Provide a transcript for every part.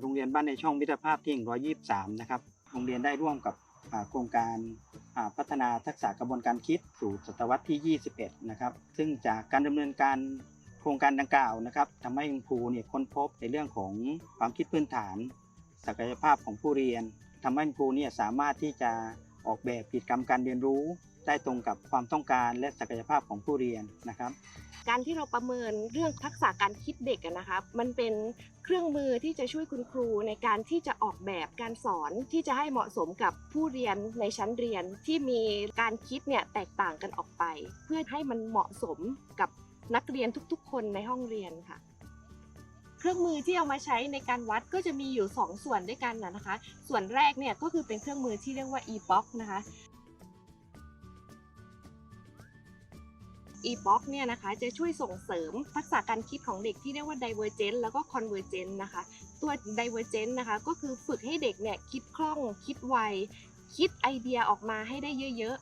โรงเรียนบ้านในช่องมิตรภาพที่ 123 นะครับ โรงเรียนได้ร่วมกับโครงการพัฒนาทักษะกระบวนการคิดสู่ศตวรรษที่ 21 นะครับ ซึ่งจากการดำเนินการโครงการดังกล่าวนะครับทำให้คุณครูเนี่ยค้นพบในเรื่องของความคิดพื้นฐาน ศักยภาพของผู้เรียนทำให้คุณครูเนี่ยสามารถที่จะออกแบบกิจกรรมการเรียนรู้ได้ตรงกับความต้องการและศักยภาพของผู้เรียนนะครับ การที่เราประเมินเรื่องทักษะการคิดเด็กนะคะมันเป็นเครื่องมือที่จะช่วยคุณครูในการที่จะออกแบบการสอนที่จะให้เหมาะสมกับผู้เรียนในชั้นเรียนที่มีการคิดเนี่ยแตกต่างกันออกไป เพื่อให้มันเหมาะสมกับนักเรียนทุกๆ คนในห้องเรียนค่ะ เครื่องมือที่เอามาใช้ในการวัดก็จะมีอยู่ 2 ส่วนด้วยกันนะนะคะ ส่วนแรกเนี่ยก็คือเป็นเครื่องมือที่เรียกว่า e-box นะคะ e-box เนี่ยนะคะจะช่วยส่งเสริมทักษะการคิดของเด็กที่เรียกว่า divergent แล้วก็ convergent นะคะ ตัว divergent นะคะก็คือฝึกให้เด็กเนี่ยคิดคล่อง คิดไว คิดไอเดียออกมาให้ได้เยอะ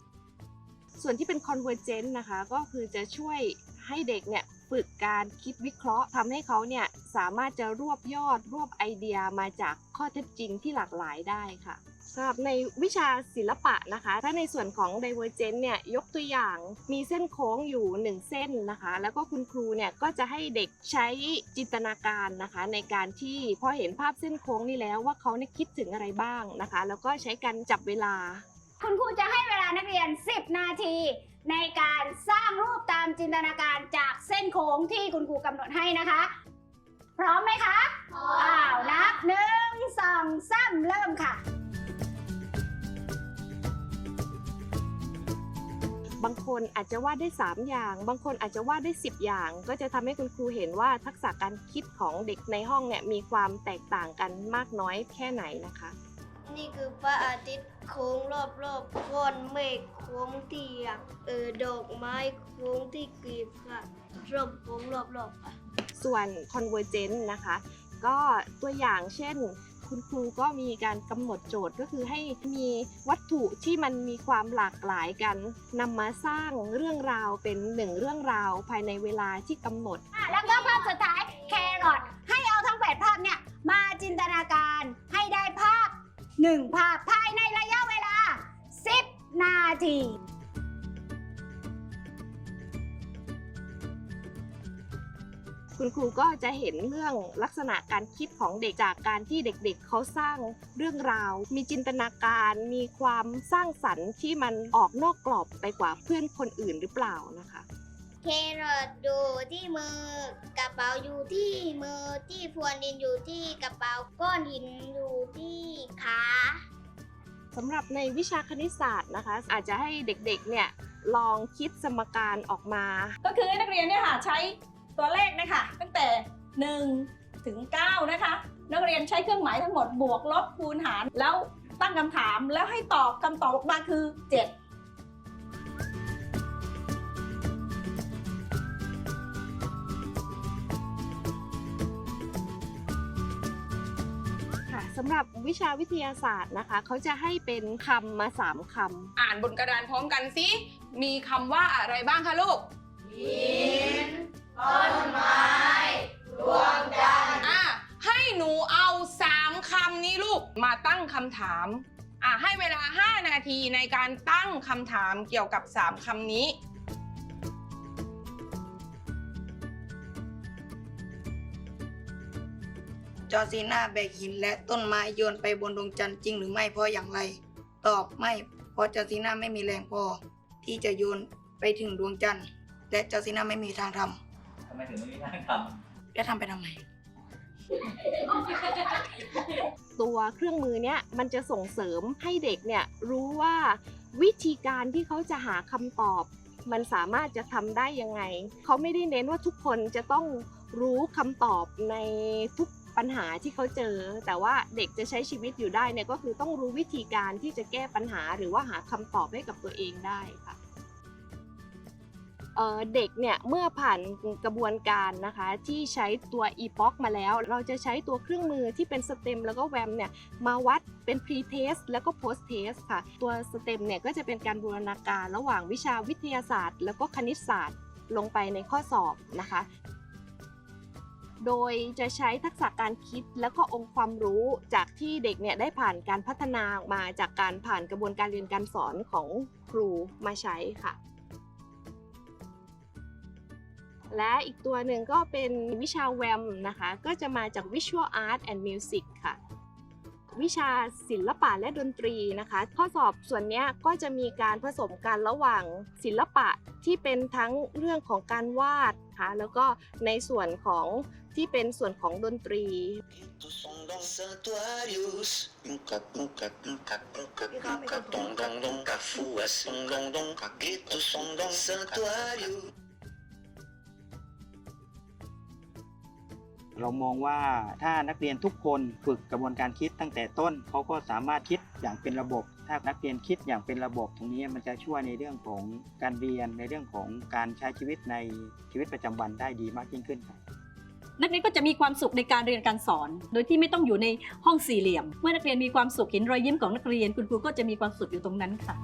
ๆ ส่วนที่เป็น convergent นะคะก็คือจะช่วยให้เด็กเนี่ยฝึกการคิดวิเคราะห์ทำให้เขาเนี่ยสามารถจะรวบยอดรวบไอเดียมาจากข้อเท็จจริงที่หลากหลายได้ค่ะำหรับในวิชาศิลปะนะคะ ถ้าในส่วนของ divergent เนี่ยยกตัวอย่างมีเส้นโค้งอยู่ 1 เส้นนะคะ แล้วก็คุณครูเนี่ยก็จะให้เด็กใช้จินตนาการนะคะ ในการที่พอเห็นภาพเส้นโค้งนี่แล้วว่าเขาเนี่ยคิดถึงอะไรบ้างนะคะ แล้วก็ใช้การจับเวลา คุณครูจะให้เวลานักเรียน 10 นาที ในการสร้างรูปตามจินตนาการจากเส้นโค้งที่คุณครูกำหนดให้นะคะ พร้อมไหมคะพร้อมอ้าวนับหนึ่งสองสามเริ่มค่ะ บางคนอาจจะวาดได้ 3 อย่าง บางคนอาจจะวาดได้ 10 อย่าง ก็จะทำให้คุณครูเห็นว่าทักษะการคิดของเด็กในห้องเนี่ยมีความแตกต่างกันมากน้อยแค่ไหนนะคะ นี่คือพระอาทิตย์โค้งรอบรอบๆก้อนเมฆโค้งที่อยากเออดอกไม้โค้งที่กลีบค่ะรอบโค้งรอบรอบๆค่ะส่วน convergent นะคะ ก็ตัวอย่างเช่น คุณครูก็มีการกำหนดโจทย์ก็คือให้มีวัตถุที่มันมีความหลากหลายกันนำมาสร้างเรื่องราวเป็นหนึ่งเรื่องราวภายในเวลาที่กำหนด แล้วก็ภาพสุดท้ายแครอทให้เอาทั้งแปดภาพเนี่ยมาจินตนาการให้ได้ภาพ 1 ภาพภายในระยะเวลา 10 นาที คุณครูก็จะเห็นเรื่องลักษณะการคิดของเด็กจากการที่เด็กๆเขาสร้างเรื่องราว มีจินตนาการมีความสร้างสรรค์ที่มันออกนอกกรอบไปกว่าเพื่อนคนอื่นหรือเปล่านะคะแครอทอยู่ที่มือกระเป๋าอยู่ที่มือที่พรวนดินอยู่ที่กระเป๋าก้อนหินอยู่ที่ขาสำหรับในวิชาคณิตศาสตร์นะคะ อาจจะให้เด็กๆเนี่ยลองคิดสมการออกมา ก็คือให้นักเรียนเนี่ยค่ะใช้ ตัวเลขนะคะ ตั้งแต่ 1 ถึง 9 นะคะ นักเรียนใช้เครื่องหมายทั้งหมดบวกลบคูณหาร แล้วตั้งคำถามแล้วให้ตอบคำตอบออกมาคือ7ค่ะสำหรับวิชาวิทยาศาสตร์นะคะ เขาจะให้เป็นคำมาสามคำ อ่านบนกระดานพร้อมกันสิ มีคำว่าอะไรบ้างคะลูก ต้นไม้ดวงจันทร์อะให้หนูเอาสามคำนี้ลูกมาตั้งคำถามอะให้เวลา 5 นาทีในการตั้งคำถามเกี่ยวกับ 3คำนี้จอร์ซีนาแบกหินและต้นไม้โยนไปบนดวงจันทร์จริงหรือไม่เพราะอย่างไร ตอบไม่ เพราะจอร์ซีนาไม่มีแรงพอ ที่จะโยนไปถึงดวงจันทร์ และจอร์ซีนาไม่มีทางท ทำไมถึงไม่มีทางทำและทำไปทำไม ตัวเครื่องมือเนี้ยมันจะส่งเสริมให้เด็กเนี่ยรู้ว่าวิธีการที่เขาจะหาคำตอบ มันสามารถจะทำได้ยังไง เขาไม่ได้เน้นว่าทุกคนจะต้องรู้คำตอบในทุกปัญหาที่เขาเจอ แต่ว่าเด็กจะใช้ชีวิตอยู่ได้เนี่ยก็คือต้องรู้วิธีการที่จะแก้ปัญหาหรือว่าหาคำตอบให้กับตัวเองได้ค่ะ เเด็กเนี่ยเมื่อผ่านกระบวนการนะคะ ที่ใช้ตัว e-box มาแล้ว เราจะใช้ตัวเครื่องมือที่เป็น STEM แล้วก็ WAM เนี่ยมาวัดเป็น pre-test แล้วก็ post-test ค่ะ ตัว STEM เนี่ยก็จะเป็นการบูรณาการระหว่างวิชาวิทยาศาสตร์ แล้วก็คณิตศาสตร์ลงไปในข้อสอบนะคะ โดยจะใช้ทักษะการคิดแล้วก็องค์ความรู้จากที่เด็กเนี่ยได้ผ่านการพัฒนามาจากการผ่านกระบวนการเรียนการสอนของครูมาใช้ค่ะ และอีกตัวหนึ่งก็เป็นวิชาแวมนะคะ ก็จะมาจาก Visual Art and Music ค่ะ วิชาศิลปะและดนตรีนะคะ ข้อสอบส่วนเนี้ยก็จะมีการผสมกันระหว่างศิลปะที่เป็นทั้งเรื่องของการวาดค่ะแล้วก็ในส่วนของที่เป็นส่วนของดนตรี เรามองว่าถ้านักเรียนทุกคนฝึกกระบวนการคิดตั้งแต่ต้นเขาก็สามารถคิดอย่างเป็นระบบ ถ้านักเรียนคิดอย่างเป็นระบบ ตรงนี้มันจะช่วยในเรื่องของการเรียนในเรื่องของการใช้ชีวิตในชีวิตประจำวันได้ดีมากยิ่งขึ้นครับนักเรียนก็จะมีความสุขในการเรียนการสอน โดยที่ไม่ต้องอยู่ในห้องสี่เหลี่ยม เมื่อนักเรียนมีความสุขเห็นรอยยิ้มของนักเรียน คุณครูก็จะมีความสุขอยู่ตรงนั้นค่ะ